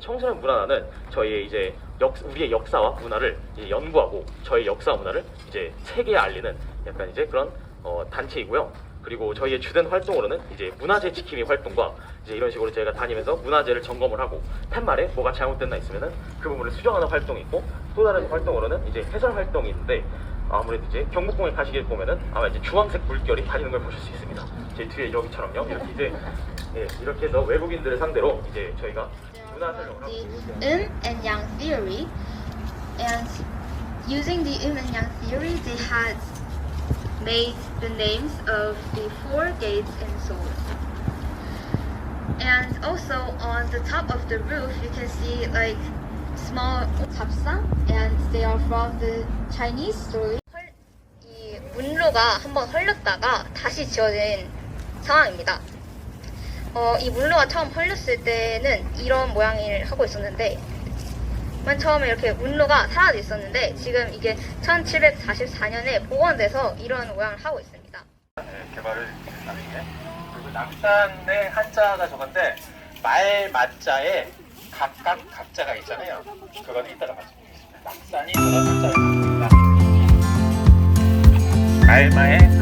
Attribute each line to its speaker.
Speaker 1: 청소년 문화는 저희의 이제 역, 우리의 역사와 문화를 연구하고 저희 역사 문화를 이제 세계에 알리는 약간 이제 그런 어, 단체이고요. 그리고 저희의 주된 활동으로는 이제 문화재 지킴이 활동과 이제 이런 식으로 저희가 다니면서 문화재를 점검을 하고 팻말에 뭐가 잘못됐나 있으면은 그 부분을 수정하는 활동이 있고 또 다른 활동으로는 이제 해설 활동이 있는데 아무래도 이제 경복궁에 가시게 보면은 아마 이제 주황색 물결이 다니는 걸 보실 수 있습니다. 제 뒤에 여기처럼요. 이렇게 이제 예, 이렇게 해서 외국인들을 상대로 이제 저희가
Speaker 2: the Yin and Yang theory, and using the Yin and Yang theory, they had made the names of the four gates in Seoul. And also on the top of the roof, you can see like small kapsang, and they are from the Chinese story. 이 문로가 한번 헐렸다가 다시 지어진 상황입니다. 어, 이 문로가 처음 헐렸을 때는 이런 모양을 하고 있었는데 맨 처음에 이렇게 문로가 사라져 있었는데 지금 이게 1744년에 복원돼서 이런 모양을 하고 있습니다.
Speaker 3: 네, 개발을 나중에 그리고 낙산의 한자가 저건데 말 맞자에 각각 각자가 있잖아요. 그거는 이따가 말씀드리겠습니다. 낙산이 그런 한자입니다. 말마에 가깝던데 저건 막타